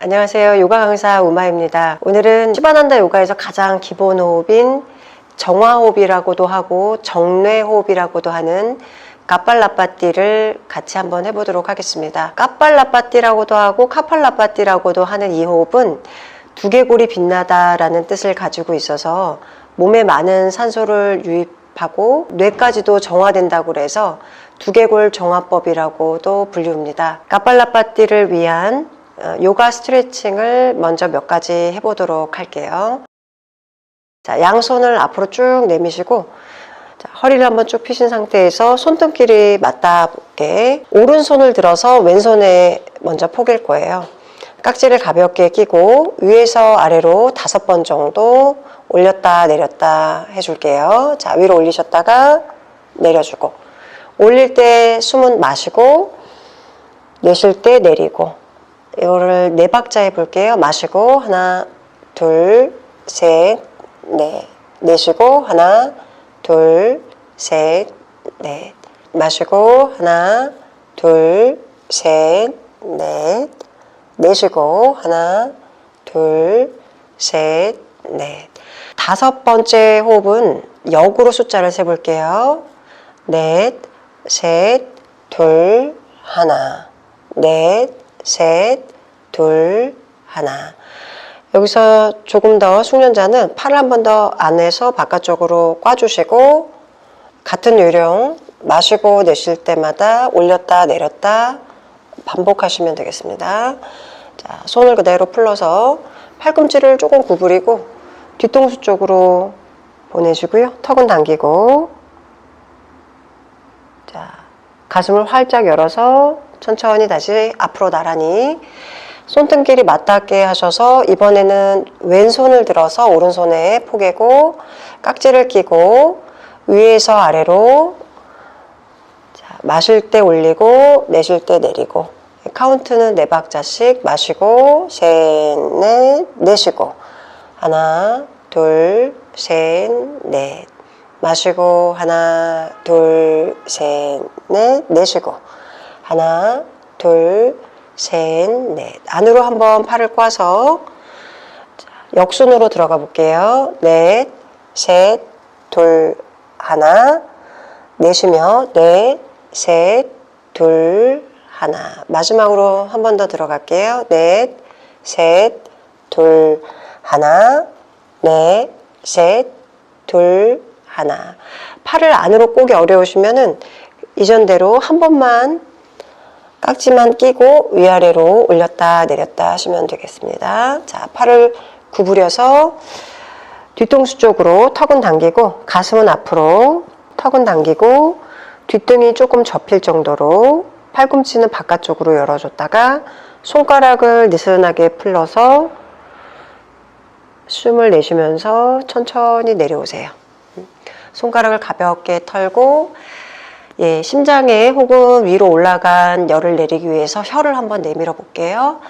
안녕하세요. 요가 강사 우마입니다. 오늘은 시바난다 요가에서 가장 기본 호흡인 정화호흡이라고도 하고 정뇌호흡이라고도 하는 까빨라빠띠를 같이 한번 해보도록 하겠습니다. 까빨라빠띠라고도 하고 카팔라빠띠라고도 하는 이 호흡은 두개골이 빛나다라는 뜻을 가지고 있어서 몸에 많은 산소를 유입하고 뇌까지도 정화된다고 그래서 두개골 정화법이라고도 불리웁니다. 까빨라빠띠를 위한 어, 요가 스트레칭을 먼저 몇 가지 해보도록 할게요. 자, 양손을 앞으로 쭉 내미시고 자, 허리를 한번 쭉 펴신 상태에서 손등끼리 맞닿게 오른손을 들어서 왼손에 먼저 포갤 거예요. 깍지를 가볍게 끼고 위에서 아래로 다섯 번 정도 올렸다 내렸다 해줄게요. 자, 위로 올리셨다가 내려주고 올릴 때 숨은 마시고 내쉴 때 내리고 이거를 네 박자 해볼게요. 마시고 하나, 둘, 셋, 넷. 내쉬고 하나, 둘, 셋, 넷. 마시고 하나, 둘, 셋, 넷. 내쉬고 하나, 둘, 셋, 넷. 다섯 번째 호흡은 역으로 숫자를 세볼게요. 넷, 셋, 둘, 하나. 넷, 셋, 둘, 하나. 여기서 조금 더 숙련자는 팔을 한 번 더 안에서 바깥쪽으로 꽈주시고 같은 요령 마시고 내쉴 때마다 올렸다 내렸다 반복하시면 되겠습니다. 자, 손을 그대로 풀러서 팔꿈치를 조금 구부리고 뒤통수 쪽으로 보내주고요. 턱은 당기고 자, 가슴을 활짝 열어서 천천히 다시 앞으로 나란히 손등끼리 맞닿게 하셔서 이번에는 왼손을 들어서 오른손에 포개고 깍지를 끼고 위에서 아래로 자, 마실 때 올리고 내쉴 때 내리고 카운트는 네 박자씩 마시고 셋, 넷, 내쉬고 하나, 둘, 셋, 넷 마시고 하나, 둘, 셋, 넷 내쉬고 하나, 둘, 셋, 넷. 안으로 한번 팔을 꽈서 자, 역순으로 들어가 볼게요. 넷, 셋, 둘, 하나. 내쉬며 넷, 셋, 둘, 하나. 마지막으로 한 번 더 들어갈게요. 넷, 셋, 둘, 하나. 넷, 셋, 둘, 하나. 팔을 안으로 꼬기 어려우시면은 이전대로 한 번만 깍지만 끼고 위아래로 올렸다 내렸다 하시면 되겠습니다. 자, 팔을 구부려서 뒤통수 쪽으로 턱은 당기고 가슴은 앞으로 턱은 당기고 뒷등이 조금 접힐 정도로 팔꿈치는 바깥쪽으로 열어줬다가 손가락을 느슨하게 풀러서 숨을 내쉬면서 천천히 내려오세요. 손가락을 가볍게 털고 예, 심장에 혹은 위로 올라간 열을 내리기 위해서 혀를 한번 내밀어 볼게요.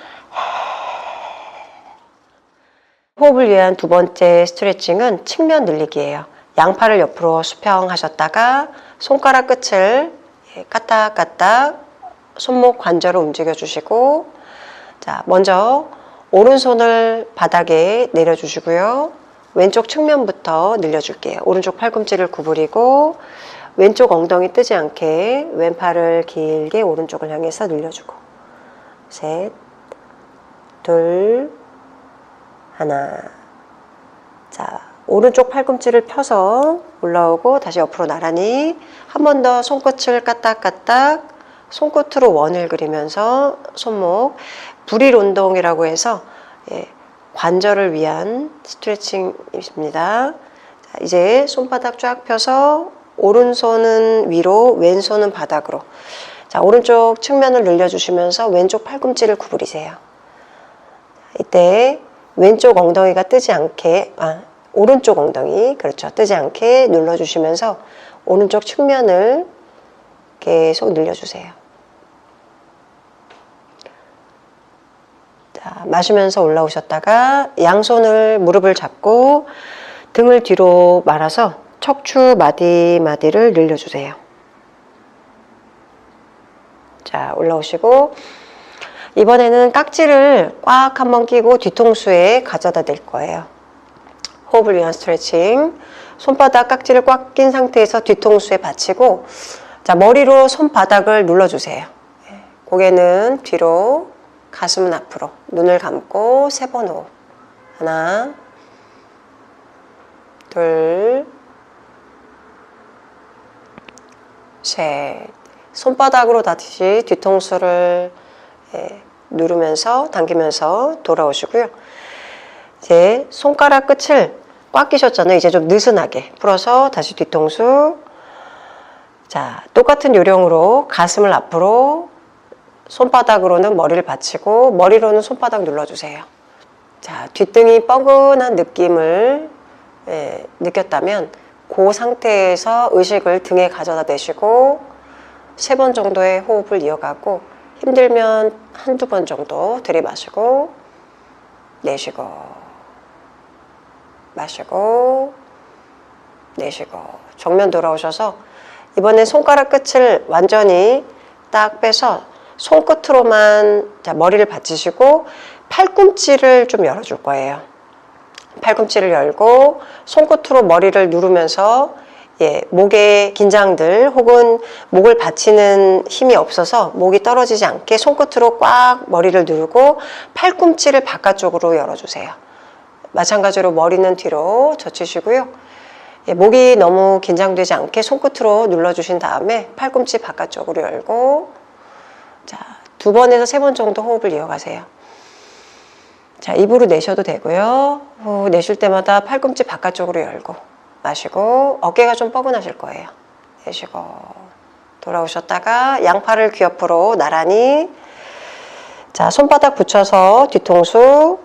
호흡을 위한 두 번째 스트레칭은 측면 늘리기예요. 양팔을 옆으로 수평하셨다가 손가락 끝을 예, 까딱까딱 손목 관절을 움직여 주시고 자, 먼저 오른손을 바닥에 내려 주시고요. 왼쪽 측면부터 늘려 줄게요. 오른쪽 팔꿈치를 구부리고 왼쪽 엉덩이 뜨지 않게 왼팔을 길게 오른쪽을 향해서 늘려주고 셋, 둘, 하나 자 오른쪽 팔꿈치를 펴서 올라오고 다시 옆으로 나란히 한 번 더 손끝을 까딱까딱 손끝으로 원을 그리면서 손목 불일 운동이라고 해서 예, 관절을 위한 스트레칭입니다. 자, 이제 손바닥 쫙 펴서 오른손은 위로, 왼손은 바닥으로. 자, 오른쪽 측면을 늘려주시면서 왼쪽 팔꿈치를 구부리세요. 이때 왼쪽 엉덩이가 뜨지 않게, 아, 오른쪽 엉덩이, 그렇죠. 뜨지 않게 눌러주시면서 오른쪽 측면을 계속 늘려주세요. 자, 마시면서 올라오셨다가 양손을 무릎을 잡고 등을 뒤로 말아서 척추 마디 마디를 늘려주세요. 자, 올라오시고 이번에는 깍지를 꽉 한번 끼고 뒤통수에 가져다 댈 거예요. 호흡을 위한 스트레칭. 손바닥 깍지를 꽉 낀 상태에서 뒤통수에 받치고 자, 머리로 손바닥을 눌러주세요. 예, 고개는 뒤로, 가슴은 앞으로. 눈을 감고 세 번 호흡. 하나, 둘, 셋. 손바닥으로 다시 뒤통수를 예, 누르면서 당기면서 돌아오시고요. 이제 손가락 끝을 꽉 끼셨잖아요. 이제 좀 느슨하게 풀어서 다시 뒤통수. 자, 똑같은 요령으로 가슴을 앞으로 손바닥으로는 머리를 받치고 머리로는 손바닥 눌러주세요. 자, 뒷등이 뻐근한 느낌을 예, 느꼈다면 그 상태에서 의식을 등에 가져다 대시고 세 번 정도의 호흡을 이어가고 힘들면 한두 번 정도 들이마시고 내쉬고 마시고 내쉬고 정면 돌아오셔서 이번엔 손가락 끝을 완전히 딱 빼서 손끝으로만 자, 머리를 받치시고 팔꿈치를 좀 열어줄 거예요. 팔꿈치를 열고 손끝으로 머리를 누르면서 예, 목의 긴장들 혹은 목을 받치는 힘이 없어서 목이 떨어지지 않게 손끝으로 꽉 머리를 누르고 팔꿈치를 바깥쪽으로 열어주세요. 마찬가지로 머리는 뒤로 젖히시고요. 예, 목이 너무 긴장되지 않게 손끝으로 눌러주신 다음에 팔꿈치 바깥쪽으로 열고 자, 두 번에서 세 번 정도 호흡을 이어가세요. 자, 입으로 내셔도 되고요. 후 내쉴 때마다 팔꿈치 바깥쪽으로 열고 마시고 어깨가 좀 뻐근하실 거예요. 내쉬고 돌아오셨다가 양팔을 귀 옆으로 나란히 자, 손바닥 붙여서 뒤통수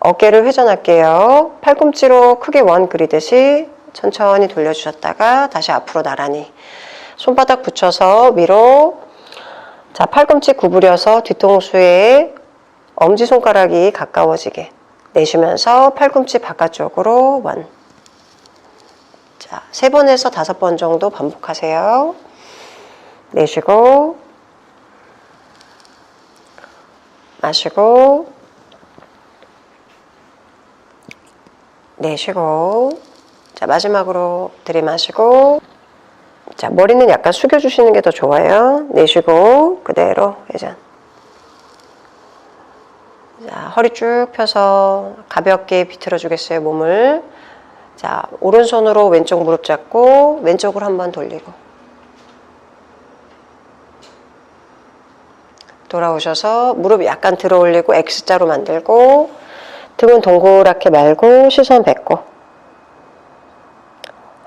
어깨를 회전할게요. 팔꿈치로 크게 원 그리듯이 천천히 돌려주셨다가 다시 앞으로 나란히 손바닥 붙여서 위로 자 팔꿈치 구부려서 뒤통수에 엄지손가락이 가까워지게 내쉬면서 팔꿈치 바깥쪽으로 원. 자, 세 번에서 다섯 번 정도 반복하세요. 내쉬고, 마시고, 내쉬고, 자, 마지막으로 들이마시고, 자, 머리는 약간 숙여주시는 게 더 좋아요. 내쉬고, 그대로 회전. 자, 허리 쭉 펴서 가볍게 비틀어 주겠어요, 몸을. 자, 오른손으로 왼쪽 무릎 잡고, 왼쪽으로 한번 돌리고. 돌아오셔서 무릎 약간 들어 올리고 X자로 만들고, 등은 동그랗게 말고 시선 뱉고,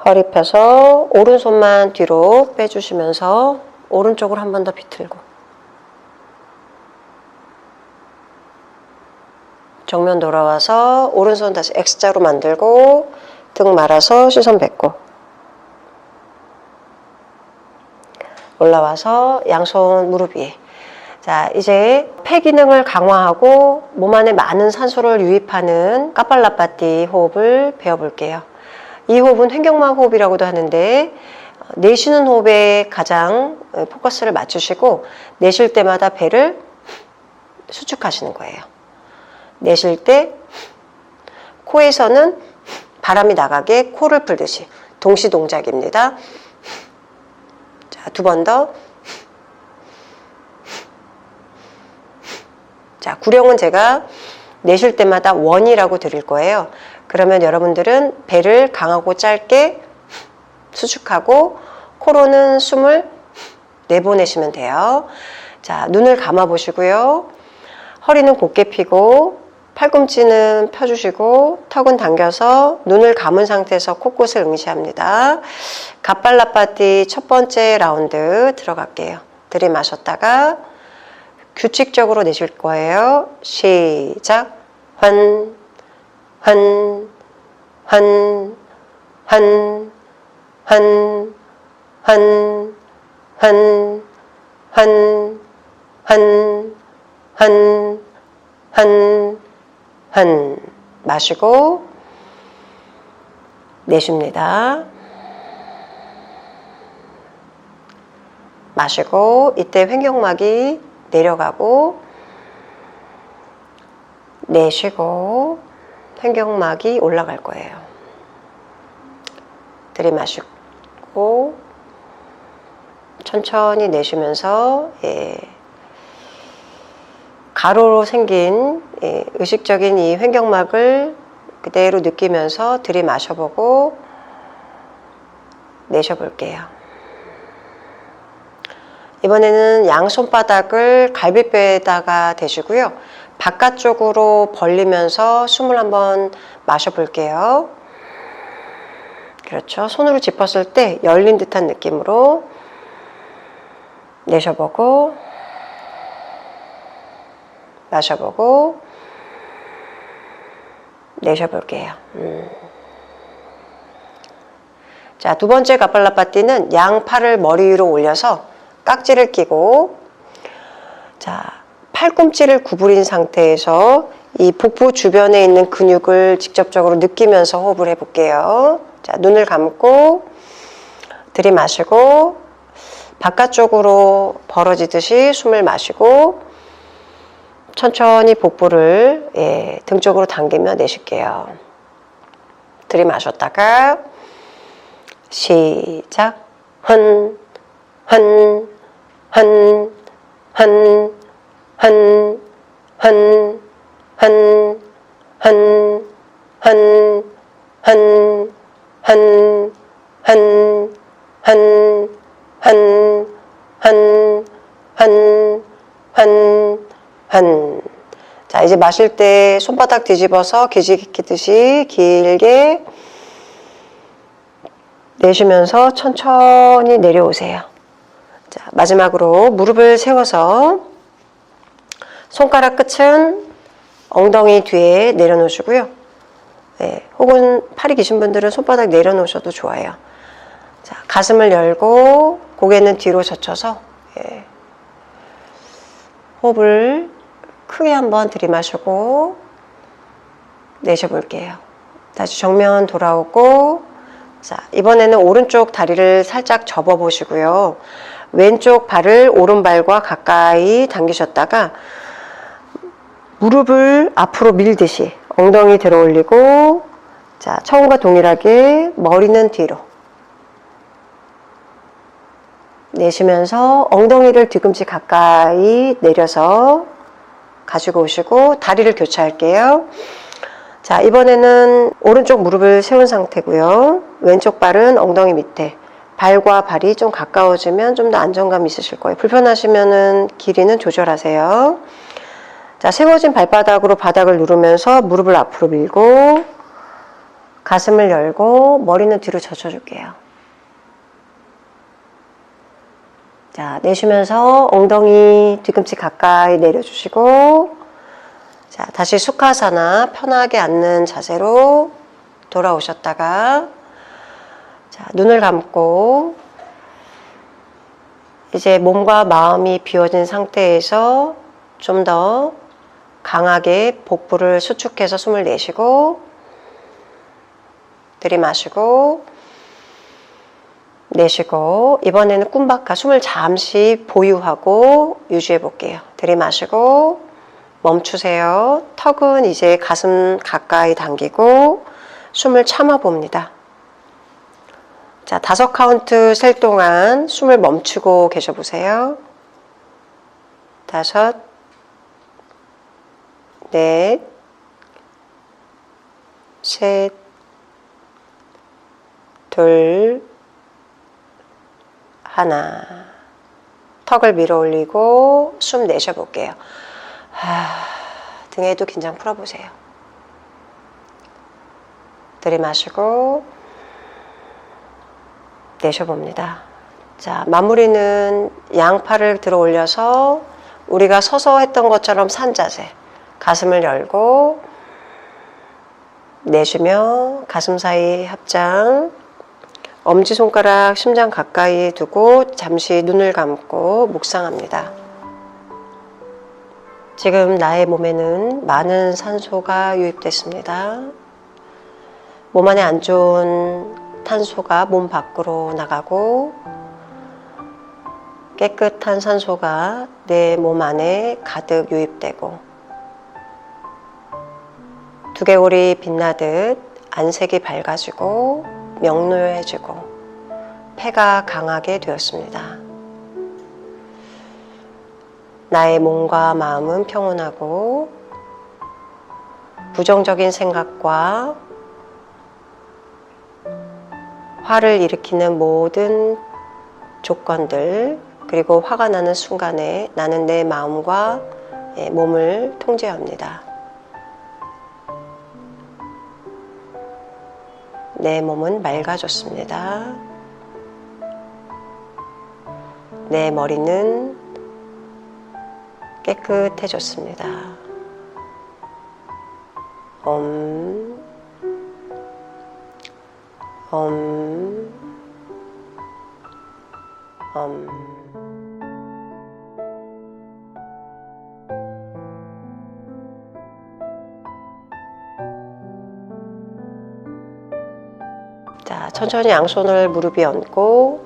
허리 펴서 오른손만 뒤로 빼주시면서 오른쪽으로 한 번 더 비틀고, 정면 돌아와서 오른손 다시 X자로 만들고 등 말아서 시선 뱉고 올라와서 양손 무릎 위에 자 이제 폐 기능을 강화하고 몸 안에 많은 산소를 유입하는 까팔라파티 호흡을 배워볼게요. 이 호흡은 횡격막 호흡이라고도 하는데 내쉬는 호흡에 가장 포커스를 맞추시고 내쉴 때마다 배를 수축하시는 거예요. 내쉴 때 코에서는 바람이 나가게 코를 풀듯이 동시 동작입니다. 자, 두 번 더. 자, 구령은 제가 내쉴 때마다 원이라고 드릴 거예요. 그러면 여러분들은 배를 강하고 짧게 수축하고 코로는 숨을 내보내시면 돼요. 자, 눈을 감아 보시고요. 허리는 곧게 펴고 팔꿈치는 펴주시고 턱은 당겨서 눈을 감은 상태에서 코끝을 응시합니다. 갑발라파티 첫 번째 라운드 들어갈게요. 들이마셨다가 규칙적으로 내쉴 거예요. 시작. 환, 환, 환, 환, 환, 환, 환, 환, 환, 한, 한, 한. 마시고, 내쉽니다. 마시고, 이때 횡격막이 내려가고, 내쉬고 횡격막이 올라갈 거예요. 들이마시고 천천히 내쉬면서 예, 가로로 생긴 예, 의식적인 이 횡격막을 그대로 느끼면서 들이마셔보고 내쉬어볼게요. 이번에는 양손바닥을 갈비뼈에다가 대시고요. 바깥쪽으로 벌리면서 숨을 한번 마셔볼게요. 그렇죠. 손으로 짚었을 때 열린 듯한 느낌으로 내쉬어보고 마셔보고 내쉬어볼게요. 음. 자, 두 번째 가팔라파티는 양팔을 머리 위로 올려서 깍지를 끼고 자, 팔꿈치를 구부린 상태에서 이 복부 주변에 있는 근육을 직접적으로 느끼면서 호흡을 해볼게요. 자, 눈을 감고 들이마시고 바깥쪽으로 벌어지듯이 숨을 마시고 천천히 복부를 예, 등 쪽으로 당기며 내쉴게요. 들이마셨다가 시작 헌, 헌, 헌, 헌, 헌, 헌, 헌, 헌, 헌, 헌, 헌, 헌, 헌, 헌, 헌, 헌, 헌, 헌. 자, 이제 마실 때 손바닥 뒤집어서 기지개키듯이 길게 내쉬면서 천천히 내려오세요. 자, 마지막으로 무릎을 세워서 손가락 끝은 엉덩이 뒤에 내려놓으시고요. 네, 혹은 팔이 기신 분들은 손바닥 내려놓으셔도 좋아요. 자, 가슴을 열고 고개는 뒤로 젖혀서 예, 호흡을 크게 한번 들이마시고 내쉬어볼게요. 다시 정면 돌아오고 자, 이번에는 오른쪽 다리를 살짝 접어 보시고요. 왼쪽 발을 오른발과 가까이 당기셨다가 무릎을 앞으로 밀듯이 엉덩이 들어 올리고 자, 처음과 동일하게 머리는 뒤로 내쉬면서 엉덩이를 뒤꿈치 가까이 내려서 가지고 오시고 다리를 교차할게요. 자, 이번에는 오른쪽 무릎을 세운 상태고요. 왼쪽 발은 엉덩이 밑에. 발과 발이 좀 가까워지면 좀 더 안정감 있으실 거예요. 불편하시면은 길이는 조절하세요. 자, 세워진 발바닥으로 바닥을 누르면서 무릎을 앞으로 밀고 가슴을 열고 머리는 뒤로 젖혀줄게요. 자, 내쉬면서 엉덩이 뒤꿈치 가까이 내려주시고 자, 다시 수카사나 편하게 앉는 자세로 돌아오셨다가 자, 눈을 감고 이제 몸과 마음이 비워진 상태에서 좀 더 강하게 복부를 수축해서 숨을 내쉬고 들이마시고 내쉬고 이번에는 꿈박하 숨을 잠시 보유하고 유지해 볼게요. 들이마시고 멈추세요. 턱은 이제 가슴 가까이 당기고 숨을 참아 봅니다. 자, 다섯 카운트 셀 동안 숨을 멈추고 계셔 보세요. 다섯, 넷, 셋, 둘, 하나. 턱을 밀어 올리고 숨 내쉬어 볼게요. 하, 등에도 긴장 풀어보세요. 들이마시고 내쉬어봅니다. 자, 마무리는 양팔을 들어 올려서 우리가 서서 했던 것처럼 산 자세. 가슴을 열고 내쉬며 가슴 사이 합장. 엄지손가락 심장 가까이 두고 잠시 눈을 감고 묵상합니다. 지금 나의 몸에는 많은 산소가 유입됐습니다. 몸 안에 안 좋은 탄소가 몸 밖으로 나가고 깨끗한 산소가 내 몸 안에 가득 유입되고 두개골이 빛나듯 안색이 밝아지고 명료해지고 폐가 강하게 되었습니다. 나의 몸과 마음은 평온하고 부정적인 생각과 화를 일으키는 모든 조건들 그리고 화가 나는 순간에 나는 내 마음과 예, 몸을 통제합니다. 내 몸은 맑아졌습니다. 내 머리는 깨끗해졌습니다. 엄, 엄, 엄. 천천히 양손을 무릎 위에 얹고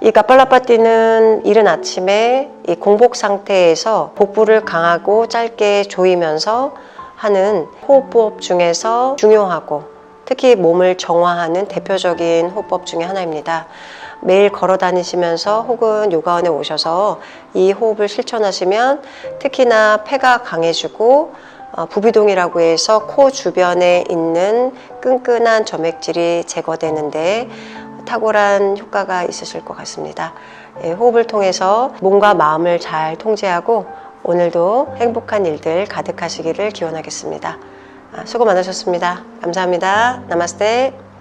이 가팔라파티는 이른 아침에 이 공복 상태에서 복부를 강하고 짧게 조이면서 하는 호흡법 중에서 중요하고 특히 몸을 정화하는 대표적인 호흡법 중에 하나입니다. 매일 걸어 다니시면서 혹은 요가원에 오셔서 이 호흡을 실천하시면 특히나 폐가 강해지고 어, 부비동이라고 해서 코 주변에 있는 끈끈한 점액질이 제거되는데 탁월한 효과가 있으실 것 같습니다. 예, 호흡을 통해서 몸과 마음을 잘 통제하고 오늘도 행복한 일들 가득하시기를 기원하겠습니다. 아, 수고 많으셨습니다. 감사합니다. 나마스테.